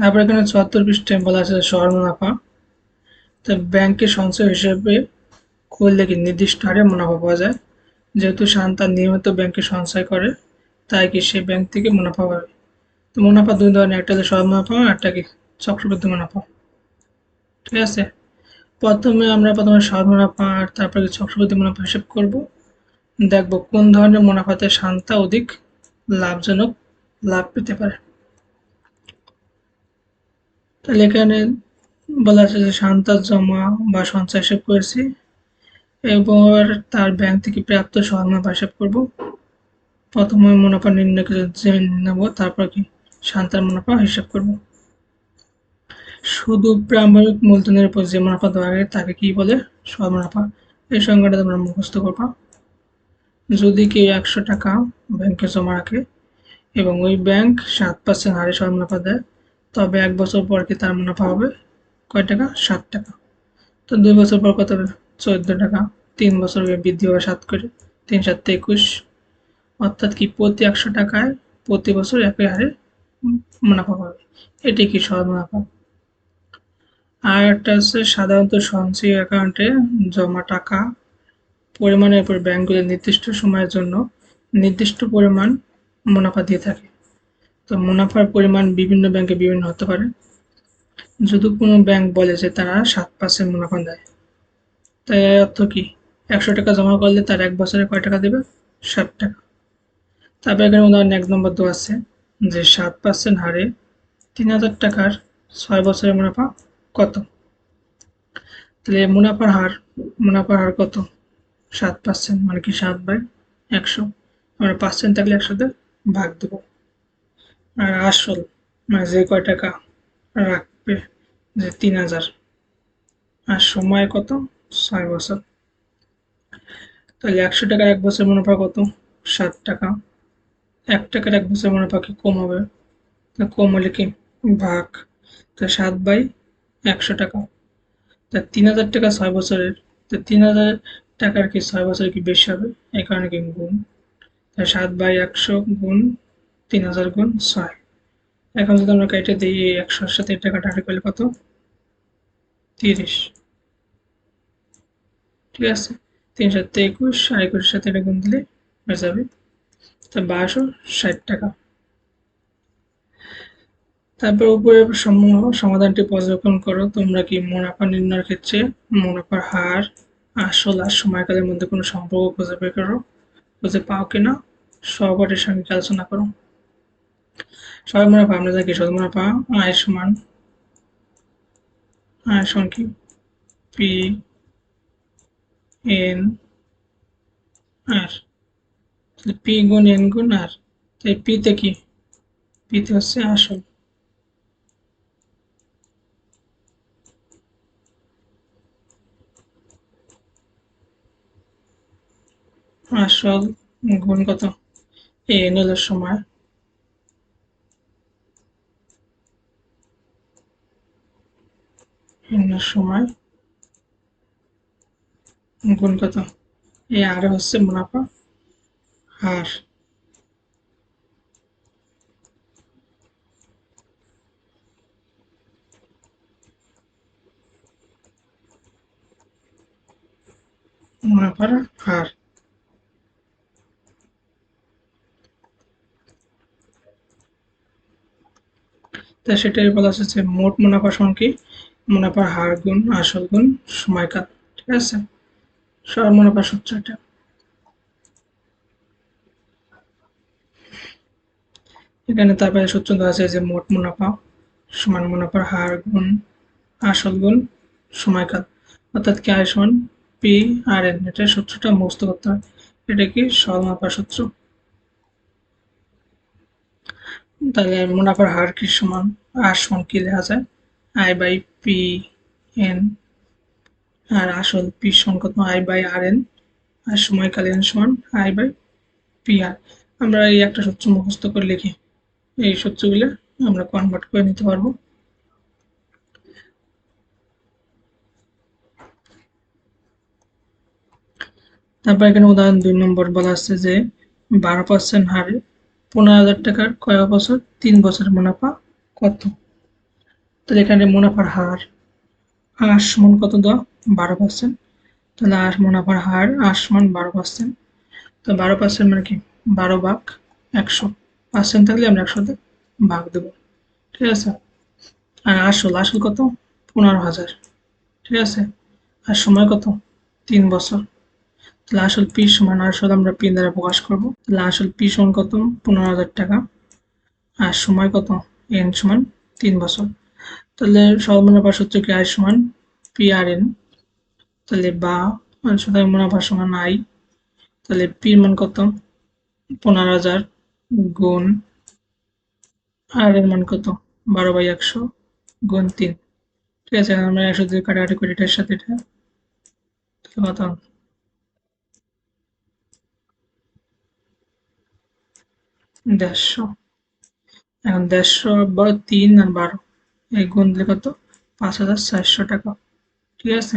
তারপর এখানে চুয়াত্তর পৃষ্ঠায় বলা আছে শহর মুনাফা তো ব্যাংকে সঞ্চয় হিসেবে করলে কি নির্দিষ্ট হারে মুনাফা পাওয়া যায়? যেহেতু শান্তা নিয়মিত ব্যাংকে সঞ্চয় করে, তাই কি সে ব্যাংক থেকে মুনাফা পাবে? তো মুনাফা দুই ধরনের, একটা হলো সহজ মুনাফা একটা কি চক্রবৃদ্ধি মুনাফা। ঠিক আছে? প্রথমে আমরা প্রথমে সহজ মুনাফা আর তারপরে চক্রবৃদ্ধি মুনাফা হিসেব করব। দেখব কোন ধরনের মুনাফাতে শান্তা অধিক লাভজনক লাভ পেতে পারে। তাহলে এখানে বলা আছে যে শান্তা জমা বা সঞ্চয় হিসেব করেছি এবার তার ব্যাংক থেকে প্রাপ্ত সহজ মুনাফা হিসাব করব। প্রথমে মুনাফা নির্ণয় করে জেনে নেব, তারপর কি শান্তার মুনাফা হিসাব করব। শুধু প্রারম্ভিক মূলধনের উপর যে মুনাফা দেওয়া হয় তাকে কি বলে? সহজ মুনাফা। এই সংখ্যাটা তোমরা মুখস্থ করবা। যদি কেউ একশো টাকা ব্যাংকে জমা রাখে এবং ওই ব্যাংক সাত পার্সেন্ট হারে সহজ মুনাফা দেয় তবে এক বছর পর কি তার মুনাফা হবে? কয় টাকা? সাত টাকা। তো দুই বছর পর কত হবে? চোদ্দ টাকা। তিন বছর বৃদ্ধি হবে সাত করে। তিন সাত একুশ। অর্থাৎ কি প্রতি একশো টাকায় প্রতি বছর একই হারে মুনাফা পাবে। এটি কি সহজ মুনাফা? আর একটা হচ্ছে সাধারণত সঞ্চয় অ্যাকাউন্টে জমা টাকা পরিমাণের উপর ব্যাংকগুলি নির্দিষ্ট সময়ের জন্য নির্দিষ্ট পরিমাণ মুনাফা দিয়ে থাকে। তো মুনাফার পরিমাণ বিভিন্ন ব্যাংকে বিভিন্ন হতে পারে। যদি কোনো ব্যাংক বলে যে তারা সাত পার্সেন্ট মুনাফা দেয় তাই এর অর্থ কি? একশো টাকা জমা করলে তার এক বছরে কয় টাকা দেবে? ষাট টাকা। তারপর এখানে উদাহরণ এক নম্বর দু আছে যে সাত পার্সেন্ট হারে তিন হাজার টাকার ছয় বছরের মুনাফা কত? তাহলে মুনাফার হার মুনাফার হার কত? সাত পার্সেন্ট মানে কি সাত বাই একশো? আমরা পার্সেন্ট থাকলে একসাথে ভাগ দেবো। আর আসল মানে যে কয় টাকা রাখবে, যে তিন হাজার। আর সময় কত? ছয় বছর। তাহলে একশো টাকার এক বছর মুনাফা কত? ষাট টাকা। এক টাকার এক বছর মুনাফা কি কম হবে? তা কম হলে কি? ভাগ। তা সাত বাই একশো টাকা। তা তিন হাজার টাকা ছয় বছরের। তো তিন হাজার টাকার কি ছয় বছর কি বেশি হবে? এই কারণে কি গুণ। তা সাত বাই একশো গুণ তিন হাজার গুণ ছয়। এখন যদি আমরা কেটে দিই একশোর সাথে টাকা টাকা করলে কত? তিরিশ। ঠিক আছে? তিন সাথে একুশ, আর একুশের সাথে এটা গুণ দিলে হয়ে যাবে। তা বারোশো ষাট টাকা। তারপর উপরে সমূহ সমাধানটি পর্যবেক্ষণ করো। তোমরা কি মুনাফা নির্ণয়ের ক্ষেত্রে মুনাফার হার, আসল আর সময়কালের মধ্যে কোনো সম্পর্ক খুঁজে বের করো? খুঁজে পাও কিনা? সহপাঠীর সঙ্গে আলোচনা করো। সবাই মুনাফা আমরা জানি সদ মুনাফা আয় সমান। আয় সমান কি? পি এন আর পি গুণ এন গুণ আর তাই পিতে কি? পিতে হচ্ছে আসল। আসল গুণ কত? এন হলো সময় সময় গুণ কত? এই আর হচ্ছে মুনাফা। হার মুনাফার হার। তা সেটাই বলা যে মোট মুনাফা সমান মুনাফার হার গুণ, আসল গুণ সময়কাল ঠিক আছে? সব মুনাফা সূত্র এটা এখানে তারপরে সূত্র দেওয়া আছে যে মোট মুনাফা, সমান মুনাফার হার গুণ, আসল গুণ সময়কাল অর্থাৎ কি আয় সমান? পি আর এন এটা সূত্রটা মুখস্থ করতে হয়। এটা কি? সরল মুনাফা সূত্র। তাহলে মুনাফার হার কি সমান? আর সমান কি লেখা যায় I by P N R আসল পি কত I by R N R সময়কালীন সমান আই বাই পি আর। আমরা এই একটা সূত্র মুখস্থ করে লিখি। এই সূত্রগুলো আমরা কনভার্ট করে নিতে পারব। তারপর এখানে উদাহরণ দুই নম্বর বলা আছে যে বারো পার্সেন্ট হারে পনেরো হাজার টাকার কয়েক বছর? তিন বছর মুনাফা কত? তাহলে এখানে মুনাফার হার আশ সমান কত দেওয়া বারো পার্সেন্ট তাহলে আশ মুনাফার হার আশ সমান বারো পার্সেন্ট তো বারো পার্সেন্ট মানে কি? বারো ভাগ একশো পার্সেন্ট থাকলে আমরা একশোতে ভাগ দেব। ঠিক আছে? আর আসল আসল কত? পনেরো হাজার। ঠিক আছে? আর সময় কত? তিন বছর। তাহলে আসল পি সমান আসল আমরা পি দ্বারা প্রকাশ করব। তাহলে আসল পি সমান কত? পনেরো হাজার টাকা। আর সময় কত? এন সমান তিন বছর। তাহলে সর্বমুনাফা সূত্র কি আই সমান পি আর এন তাহলে বা সুতরাং মুনাফা সমান আই তাহলে পির মান কত? পনেরো হাজার গুণ আর এর মান কত? বারো বাই একশো গুণ তিন। ঠিক আছে, আমরা একশো দুই কাটাকাটি করি এটার সাথে এটা। কত? দেড়শো। এখন দেড়শো বা তিন আর বারো। এই গুণ দিলে কত? পাঁচ হাজার চারশো টাকা। ঠিক আছে?